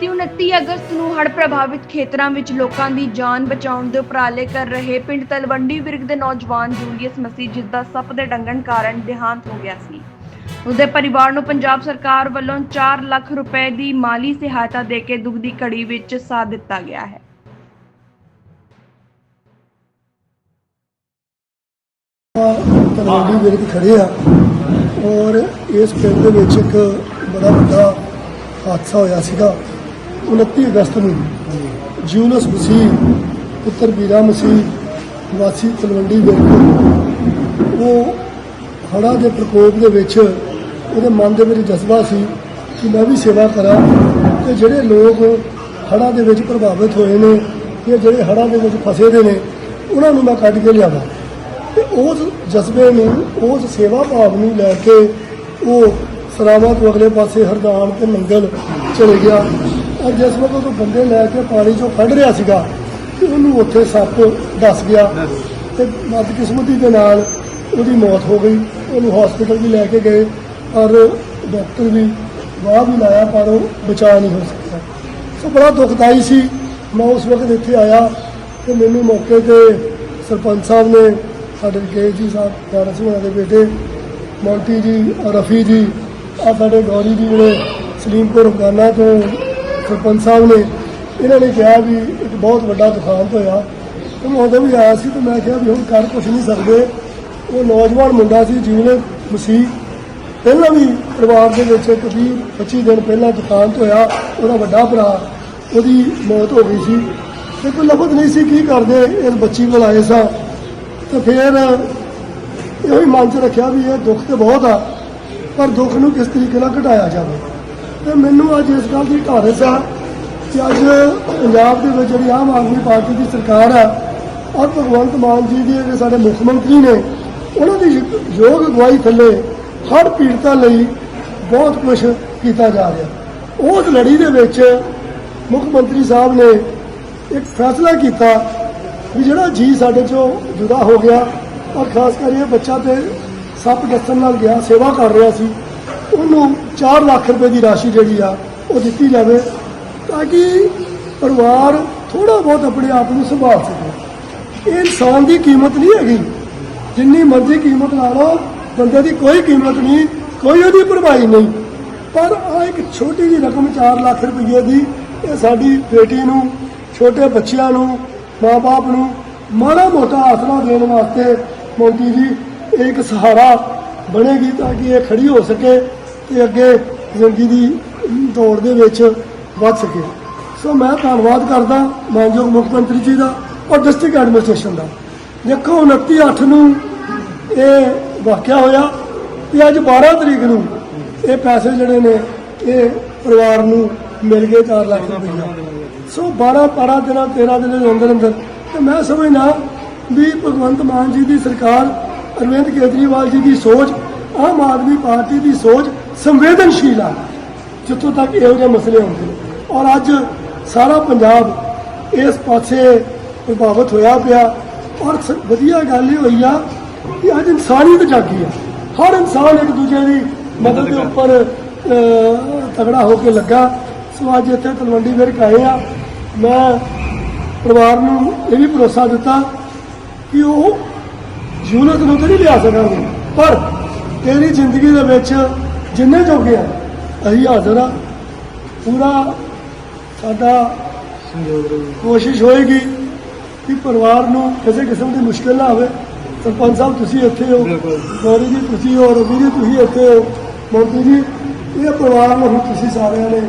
ਬੀਤੀ 29 ਅਗਸਤ ਨੂੰ ਹੜ੍ਹ ਪ੍ਰਭਾਵਿਤ ਖੇਤਰਾਂ ਵਿੱਚ ਲੋਕਾਂ ਦੀ ਜਾਨ ਬਚਾਉਣ ਦੇ ਉਪਰਾਲੇ ਕਰ ਰਹੇ ਪਿੰਡ ਤਲਵੰਡੀ ਵਿਰਗ ਦੇ ਨੌਜਵਾਨ ਜੂਲੀਅਸ ਮਸੀਹ, ਜਿਸ ਦਾ ਸੱਪ ਦੇ ਡੰਗਣ ਕਾਰਨ ਦੇਹਾਂਤ ਹੋ ਗਿਆ ਸੀ। ਉਸਦੇ ਪਰਿਵਾਰ ਨੂੰ ਪੰਜਾਬ ਸਰਕਾਰ ਵੱਲੋਂ 4 ਲੱਖ ਰੁਪਏ ਦੀ ਮਾਲੀ ਸਹਾਇਤਾ ਦੇ ਕੇ ਦੁੱਖ ਦੀ ਘੜੀ ਵਿੱਚ ਸਾਥ ਦਿੱਤਾ ਗਿਆ ਹੈ। ਤਲਵੰਡੀ ਵਿਰਕ ਖੜੇ ਆ ਔਰ ਇਸ ਪਿੰਡ ਦੇ ਵਿੱਚ ਇੱਕ ਬੜਾ ਵੱਡਾ ਹਾਦਸਾ ਹੋਇਆ ਸੀਗਾ। 29 ਅਗਸਤ ਨੂੰ ਜੂਨਸ ਮਸੀਹ, ਪੁੱਤਰ ਬੀਰਾ ਮਸੀਹ, ਵਾਸੀ ਤਲਵੰਡੀ ਵਿਰਕ ਉਹ ਹੜ੍ਹਾਂ ਦੇ ਪ੍ਰਕੋਪ ਦੇ ਵਿੱਚ ਉਹਦੇ ਮਨ ਦੇ ਵਿੱਚ ਜਜ਼ਬਾ ਸੀ ਕਿ ਮੈਂ ਵੀ ਸੇਵਾ ਕਰਾਂ ਤੇ ਜਿਹੜੇ ਲੋਕ ਹੜ੍ਹਾਂ ਦੇ ਵਿੱਚ ਪ੍ਰਭਾਵਿਤ ਹੋਏ ਨੇ ਤੇ ਜਿਹੜੇ ਹੜ੍ਹਾਂ ਦੇ ਵਿੱਚ ਫਸੇ ਦੇ ਨੇ, ਉਹਨਾਂ ਨੂੰ ਮੈਂ ਕੱਢ ਕੇ ਲਿਆਵਾਂ। ਤੇ ਉਸ ਜਜ਼ਬੇ ਨੂੰ, ਉਸ ਸੇਵਾ ਭਾਵ ਨੂੰ ਲੈ ਕੇ ਉਹ ਸਰਾਵਾਂ ਤੋਂ ਅਗਲੇ ਪਾਸੇ ਹਰਦਾਨ ਤੇ ਮੰਗਲ ਚਲੇ ਗਿਆ। ਔਰ ਜਿਸ ਵਕਤ ਉਹ ਬੰਦੇ ਲੈ ਕੇ ਪਾਣੀ ਚੋਂ ਕੱਢ ਰਿਹਾ ਸੀਗਾ ਤੇ ਉਹਨੂੰ ਉੱਥੇ ਸੱਪ ਦੱਸ ਗਿਆ ਤੇ ਬਦਕਿਸਮਤੀ ਦੇ ਨਾਲ ਉਹਦੀ ਮੌਤ ਹੋ ਗਈ। ਉਹਨੂੰ ਹਸਪੀਟਲ ਵੀ ਲੈ ਕੇ ਗਏ ਪਰ ਡਾਕਟਰ ਵੀ ਵਾਹ ਵੀ ਲਾਇਆ ਪਰ ਉਹ ਬਚਾ ਨਹੀਂ ਹੋ ਸਕਿਆ ਸੋ ਬੜਾ ਦੁਖਦਾਈ ਸੀ। ਮੈਂ ਉਸ ਵਕਤ ਇੱਥੇ ਆਇਆ ਤੇ ਮੈਨੂੰ ਮੌਕੇ ਤੇ ਸਰਪੰਚ ਸਾਹਿਬ ਨੇ ਸਾਡੇ ਕੇ ਜੀ ਸਾਹਿਬ ਦਾਰਾ ਸਿੰਘ ਦੇ ਬੇਟੇ, ਮੌਂਟੀ ਜੀ, ਰਫੀ ਜੀ ਆ ਸਾਡੇ ਗੌਰੀ ਜੀ ਨੇ ਸਲੀਮਪੁਰ ਅਫਗਾਨਾ ਤੋਂ ਸਰਪੰਚ ਸਾਹਿਬ ਨੇ, ਇਹਨਾਂ ਨੇ ਕਿਹਾ ਵੀ ਇੱਕ ਬਹੁਤ ਵੱਡਾ ਦੁਕਾਨ ਹੋਇਆ। ਉਹ ਉਦੋਂ ਵੀ ਆਇਆ ਸੀ ਤੇ ਮੈਂ ਕਿਹਾ ਵੀ ਹੁਣ ਕਰ ਕੁਝ ਨਹੀਂ ਸਕਦੇ ਉਹ ਨੌਜਵਾਨ ਮੁੰਡਾ ਸੀ ਜਿਹਨੇ ਮਸੀਹ ਪਹਿਲਾਂ ਵੀ ਪਰਿਵਾਰ ਦੇ ਵਿੱਚ ਇੱਕ 20 25 ਦਿਨ ਪਹਿਲਾਂ ਦੁਕਾਨ ਤੋਂ ਹੋਇਆ, ਉਹਦਾ ਵੱਡਾ ਭਰਾ, ਉਹਦੀ ਮੌਤ ਹੋ ਗਈ ਸੀ। ਤੇ ਕੋਈ ਲਫ਼ਜ਼ ਨਹੀਂ ਸੀ ਕੀ ਕਰਦੇ ਇਸ ਬੱਚੀ ਕੋਲ ਆਏ ਸਾਂ। ਤੇ ਫਿਰ ਇਹੋ ਹੀ ਮਨ 'ਚ ਰੱਖਿਆ ਵੀ ਇਹ ਦੁੱਖ ਤੇ ਬਹੁਤ ਆ, ਪਰ ਦੁੱਖ ਨੂੰ ਕਿਸ ਤਰੀਕੇ ਨਾਲ ਘਟਾਇਆ ਜਾਵੇ। ਤੇ ਮੈਨੂੰ ਅੱਜ ਇਸ ਗੱਲ ਦੀ ਢਾਰਸ ਆ ਕਿ ਅੱਜ ਪੰਜਾਬ ਦੇ ਵਿੱਚ ਜਿਹੜੀ ਆਮ ਆਦਮੀ ਪਾਰਟੀ ਦੀ ਸਰਕਾਰ ਆ ਔਰ ਭਗਵੰਤ ਮਾਨ ਜੀ ਦੀ ਜਿਹੜੇ ਸਾਡੇ ਮੁੱਖ ਮੰਤਰੀ ਨੇ, ਉਹਨਾਂ ਦੀ ਯੋਗ ਅਗਵਾਈ ਥੱਲੇ ਹਰ ਪੀੜਤਾਂ ਲਈ ਬਹੁਤ ਕੁਝ ਕੀਤਾ ਜਾ ਰਿਹਾ। ਉਸ ਲੜੀ ਦੇ ਵਿੱਚ ਮੁੱਖ ਮੰਤਰੀ ਸਾਹਿਬ ਨੇ ਇੱਕ ਫੈਸਲਾ ਕੀਤਾ ਵੀ ਜਿਹੜਾ ਜੀ ਸਾਡੇ ਚੋਂ ਜੁਦਾ ਹੋ ਗਿਆ, ਔਰ ਖਾਸ ਕਰ ਇਹ ਬੱਚਾ ਤੇ ਸੱਪ ਡਸਣ ਨਾਲ ਗਿਆ, ਸੇਵਾ ਕਰ ਰਿਹਾ ਸੀ ਉਹਨੂੰ 4 ਲੱਖ ਰੁਪਏ ਦੀ ਰਾਸ਼ੀ ਜਿਹੜੀ ਆ, ਉਹ ਦਿੱਤੀ ਜਾਵੇ ਤਾਂ ਕਿ ਪਰਿਵਾਰ ਥੋੜਾ ਬਹੁਤ ਆਪਣੇ ਆਪ ਨੂੰ ਸੰਭਾਲ ਸਕੇ। ਇਹ ਇਨਸਾਨ ਦੀ ਕੀਮਤ ਨਹੀਂ ਹੈਗੀ। ਜਿੰਨੀ ਮਰਜ਼ੀ ਕੀਮਤ ਲਾ ਲਓ, ਬੰਦੇ ਦੀ ਕੋਈ ਕੀਮਤ ਨਹੀਂ, ਕੋਈ ਉਹਦੀ ਭਰਪਾਈ ਨਹੀਂ। ਪਰ ਆ ਇੱਕ ਛੋਟੀ ਜਿਹੀ ਰਕਮ 4 ਲੱਖ ਰੁਪਏ ਦੀ, ਇਹ ਸਾਡੀ ਬੇਟੀ ਨੂੰ, ਛੋਟੇ ਬੱਚਿਆਂ ਨੂੰ ਮਾਪੇ ਨੂੰ ਮਾੜਾ ਮੋਟਾ ਆਸਰਾ ਦੇਣ ਵਾਸਤੇ ਮੋਦੀ ਜੀ, ਇਹ ਇੱਕ ਸਹਾਰਾ ਬਣੇਗੀ ਤਾਂ ਕਿ ਇਹ ਖੜੀ ਹੋ ਸਕੇ। ਤੇ ਅੱਗੇ ਜ਼ਿੰਦਗੀ ਦੀ ਦੌੜ ਦੇ ਵਿੱਚ ਵੱਧ ਸਕੇ। ਸੋ ਮੈਂ ਧੰਨਵਾਦ ਕਰਦਾ ਮਾਨਯੋਗ ਮੁੱਖ ਮੰਤਰੀ ਜੀ ਦਾ ਔਰ ਡਿਸਟ੍ਰਿਕਟ ਐਡਮਿਨਿਸਟ੍ਰੇਸ਼ਨ ਦਾ। ਦੇਖੋ 29 8 ਨੂੰ ਇਹ ਵਾਕਿਆ ਹੋਇਆ ਤੇ ਅੱਜ 12 ਤਰੀਕ ਨੂੰ ਇਹ ਪੈਸੇ ਜਿਹੜੇ ਨੇ, ਇਹ ਪਰਿਵਾਰ ਨੂੰ ਮਿਲ ਗਏ 4 ਲੱਖ ਰੁਪਏ ਸੋ 12 12 ਦਿਨਾਂ 13 ਦਿਨਾਂ ਦੇ ਅੰਦਰ ਅੰਦਰ ਤੇ ਮੈਂ ਸਮਝਦਾ ਵੀ ਭਗਵੰਤ ਮਾਨ ਜੀ ਦੀ ਸਰਕਾਰ, ਅਰਵਿੰਦ ਕੇਜਰੀਵਾਲ ਜੀ ਦੀ ਸੋਚ, ਆਮ ਆਦਮੀ ਪਾਰਟੀ ਦੀ ਸੋਚ ਸੰਵੇਦਨਸ਼ੀਲ ਆ, ਜਿੱਥੋਂ ਤੱਕ ਇਹੋ ਜਿਹੇ ਮਸਲੇ ਹੁੰਦੇ ਨੇ। ਔਰ ਅੱਜ ਸਾਰਾ ਪੰਜਾਬ ਇਸ ਪਾਸੇ ਪ੍ਰਭਾਵਿਤ ਹੋਇਆ ਪਿਆ। ਔਰ ਸ- ਵਧੀਆ ਗੱਲ ਇਹ ਹੋਈ ਆ ਕਿ ਅੱਜ ਇਨਸਾਨੀਅਤ ਜਾਗੀ ਆ। ਹਰ ਇਨਸਾਨ ਇੱਕ ਦੂਜੇ ਦੀ ਮਦਦ ਦੇ ਉੱਪਰ ਤਗੜਾ ਹੋ ਕੇ ਲੱਗਾ। ਸੋ ਅੱਜ ਇੱਥੇ ਤਲਵੰਡੀ ਵਿਰਕ ਆਏ ਆ। ਮੈਂ ਪਰਿਵਾਰ ਨੂੰ ਇਹ ਵੀ ਭਰੋਸਾ ਦਿੱਤਾ ਕਿ ਉਹ ਜੂਨਤ ਨੂੰ ਤਾਂ ਨਹੀਂ ਲਿਆ ਸਕਾਂਗੇ। ਪਰ ਤੇਰੀ ਜ਼ਿੰਦਗੀ ਦੇ ਵਿੱਚ ਜਿੰਨੇ ਜੋਗੇ ਆ ਅਸੀਂ ਹਾਜ਼ਰ ਆ। ਪੂਰਾ ਸਾਡਾ ਕੋਸ਼ਿਸ਼ ਹੋਏਗੀ ਕਿ ਪਰਿਵਾਰ ਨੂੰ ਕਿਸੇ ਕਿਸਮ ਦੀ ਮੁਸ਼ਕਲ ਨਾ ਆਵੇ। ਸਰਪੰਚ ਸਾਹਿਬ ਤੁਸੀਂ ਇੱਥੇ ਹੋ। ਗੌਰੀ ਜੀ ਤੁਸੀਂ ਹੋ ਰਵੀ ਜੀ ਤੁਸੀਂ ਇੱਥੇ ਹੋ। ਮੋਦੀ ਜੀ ਇਹ ਪਰਿਵਾਰ ਨੂੰ ਹੁਣ ਤੁਸੀਂ ਸਾਰਿਆਂ ਨੇ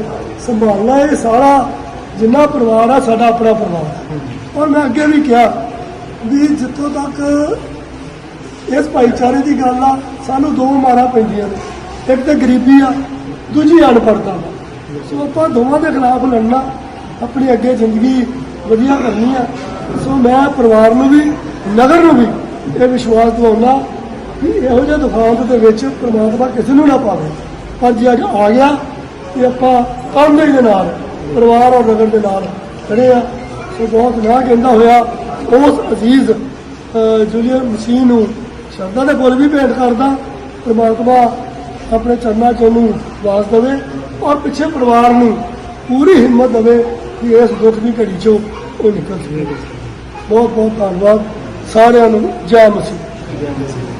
ਸੰਭਾਲਣਾ ਇਹ ਸਾਰਾ ਜਿੰਨਾ ਪਰਿਵਾਰ ਆ ਸਾਡਾ ਆਪਣਾ ਪਰਿਵਾਰ ਔਰ ਮੈਂ ਅੱਗੇ ਵੀ ਕਿਹਾ ਵੀ ਜਿੱਥੋਂ ਤੱਕ ਇਸ ਭਾਈਚਾਰੇ ਦੀ ਗੱਲ ਆ ਸਾਨੂੰ ਦੋ ਮਾਰਾਂ ਪੈਂਦੀਆਂ ਨੇ। ਇੱਕ ਤੇ ਗਰੀਬੀ ਆ, ਦੂਜੀ ਅਨਪੜ੍ਹਤਾ ਵਾ। ਸੋ ਆਪਾਂ ਦੋਵਾਂ ਦੇ ਖਿਲਾਫ ਲੜਨਾ, ਆਪਣੀ ਅੱਗੇ ਜ਼ਿੰਦਗੀ ਵਧੀਆ ਕਰਨੀ ਆ। ਸੋ ਮੈਂ ਪਰਿਵਾਰ ਨੂੰ ਵੀ, ਨਗਰ ਨੂੰ ਵੀ ਇਹ ਵਿਸ਼ਵਾਸ ਦਿਵਾਉਣਾ ਕਿ ਇਹੋ ਜਿਹੇ ਦੁਖਾਂਤ ਦੇ ਵਿੱਚ ਪਰਮਾਤਮਾ ਕਿਸੇ ਨੂੰ ਨਾ ਪਾਵੇ। ਪਰ ਜੇ ਅੱਜ ਆ ਗਿਆ ਤੇ ਆਪਾਂ ਕਾਮਯਾਬੀ ਦੇ ਨਾਲ, ਪਰਿਵਾਰ ਔਰ ਨਗਰ ਦੇ ਨਾਲ ਖੜੇ ਆ। ਸੋ ਬਹੁਤ ਨਾ ਕਹਿੰਦਾ ਹੋਇਆ, ਉਸ ਅਜ਼ੀਜ਼, ਅਹ ਜੂਲੀਅਨ ਮਸੀਹ ਨੂੰ ਸ਼ਰਧਾ ਦੇ ਫੁੱਲ ਵੀ ਭੇਟ ਕਰਦਾ, ਪਰਮਾਤਮਾ ਆਪਣੇ ਚਰਨਾਂ 'ਚ ਉਹਨੂੰ ਵਾਸ ਦੇਵੇ ਔਰ ਪਿੱਛੇ ਪਰਿਵਾਰ ਨੂੰ ਪੂਰੀ ਹਿੰਮਤ ਦੇਵੇ ਕਿ ਇਸ ਦੁੱਖ ਦੀ ਘੜੀ ਚੋਂ ਉਹ ਨਿਕਲ ਸਕੇ। ਬਹੁਤ ਬਹੁਤ ਧੰਨਵਾਦ ਸਾਰਿਆਂ ਨੂੰ। ਜੈ ਮਸੀਹ।